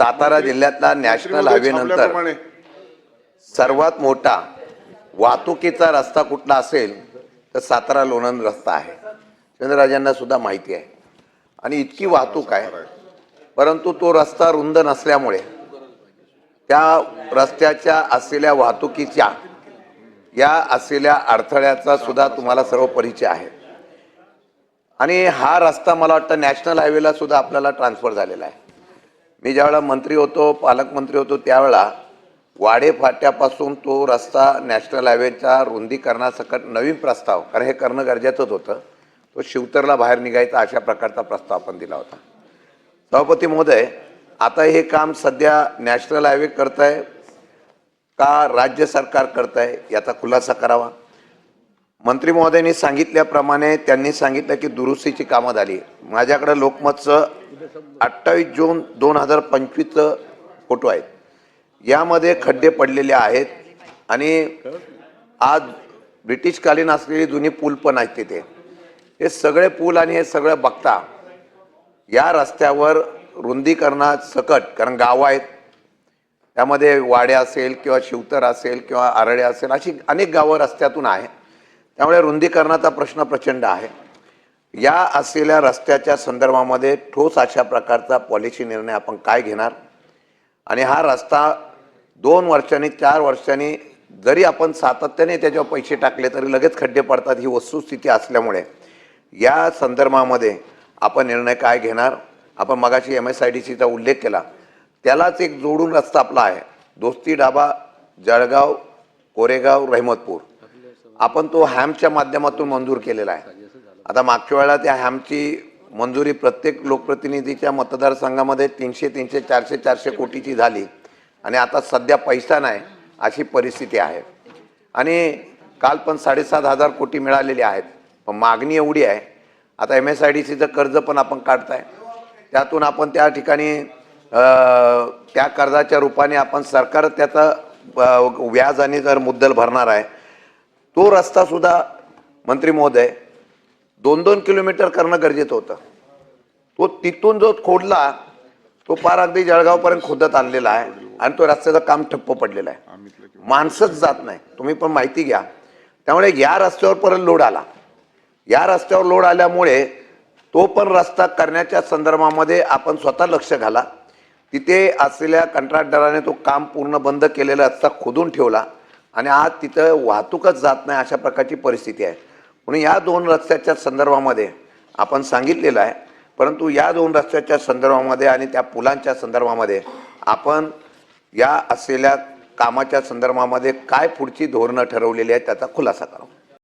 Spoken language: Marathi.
सातारा जिल्ह्यातला नॅशनल हायवे नंतर सर्वात मोठा वाहतुकीचा रस्ता कुठला असेल तर सातारा लोणंद रस्ता आहे. चंद्रराजांना सुद्धा माहिती आहे. आणि इतकी वाहतूक आहे. परंतु तो रस्ता रुंद नसल्यामुळे त्या रस्त्याच्या असलेल्या वाहतुकीच्या या असलेल्या अडथळ्याचा सुद्धा तुम्हाला सर्व परिचय आहे. आणि हा रस्ता मला वाटतं नॅशनल हायवेला सुद्धा आपल्याला ट्रान्सफर झालेला आहे. मी ज्यावेळेला मंत्री होतो पालकमंत्री होतो त्यावेळा वाडे फाट्यापासून तो रस्ता नॅशनल हायवेच्या रुंदीकरणासकट नवीन प्रस्ताव कारण हे करणं गरजेचंच होतं तो शिवतरला बाहेर निघायचा अशा प्रकारचा प्रस्ताव आपण दिला होता. सभापती महोदय आता हे काम सध्या नॅशनल हायवे करत आहे का राज्य सरकार करत आहे याचा खुलासा करावा? मंत्री महोदयांनी सांगितल्याप्रमाणे त्यांनी सांगितलं की दुरुस्तीची कामं झाली. माझ्याकडे लोकमतचं अठ्ठावीस जून दोन हजार पंचवीसचं फोटो आहेत. यामध्ये खड्डे पडलेले आहेत आणि आज ब्रिटिशकालीन असलेली जुनी पूल पण आहेत तिथे. हे सगळे पूल आणि हे सगळं बघता या रस्त्यावर रुंदीकरणा सकट कारण गावं आहेत त्यामध्ये वाडे असेल किंवा शिवतर असेल किंवा आरळे असेल अशी अनेक गावं रस्त्यातून आहे. त्यामुळे रुंदीकरणाचा प्रश्न प्रचंड आहे. या असलेल्या रस्त्याच्या संदर्भामध्ये ठोस अशा प्रकारचा पॉलिसी निर्णय आपण काय घेणार? आणि हा रस्ता दोन वर्षांनी चार वर्षांनी जरी आपण सातत्याने त्याच्यावर पैसे टाकले तरी लगेच खड्डे पडतात ही वस्तुस्थिती असल्यामुळे. या संदर्भामध्ये आपण निर्णय काय घेणार? आपण मगाशी एम एस आय डी सीचा उल्लेख केला. त्यालाच एक जोडून रस्ता आपला आहे. दोस्ती डाबा जळगाव कोरेगाव रहमतपूर. आपण तो हॅमच्या माध्यमातून मंजूर केलेला आहे. आता मागच्या वेळेला त्या हॅमची मंजुरी प्रत्येक लोकप्रतिनिधीच्या मतदारसंघामध्ये तीनशे तीनशे चारशे चारशे कोटीची झाली. आणि आता सध्या पैसा नाही अशी परिस्थिती आहे. आणि काल पण साडेसात हजार कोटी मिळालेली आहेत. पण मागणी एवढी आहे. आता एम एस आय डी सीचं कर्ज पण आपण काढताय. त्यातून आपण त्या ठिकाणी त्या कर्जाच्या रूपाने आपण सरकार त्याचं व्याज आणि जर मुद्दल भरणार आहे तो रस्ता सुद्धा मंत्री महोदय दोन दोन किलोमीटर करणं गरजेचं होतं. तो तिथून जो खोदला तो पार अगदी जळगावपर्यंत खोदत आणलेला आहे आणि तो रस्त्याचं काम ठप्प पडलेलं आहे. माणसंच जात नाही. तुम्ही पण माहिती घ्या. त्यामुळे या रस्त्यावर परत लोड आला. या रस्त्यावर लोड आल्यामुळे तो पण रस्ता करण्याच्या संदर्भामध्ये आपण स्वतः लक्ष घाला. तिथे असलेल्या कंत्राटदाराने तो काम पूर्ण बंद केलेला रस्ता खोदून ठेवला. आणि आज तिथं वाहतूकच जात नाही अशा प्रकारची परिस्थिती आहे. म्हणून या दोन रस्त्याच्या संदर्भामध्ये आपण सांगितलेलं आहे. परंतु या दोन रस्त्याच्या संदर्भामध्ये आणि त्या पुलांच्या संदर्भामध्ये आपण या असलेल्या कामाच्या संदर्भामध्ये काय पुढची धोरणं ठरवलेली आहेत त्याचा खुलासा करावा.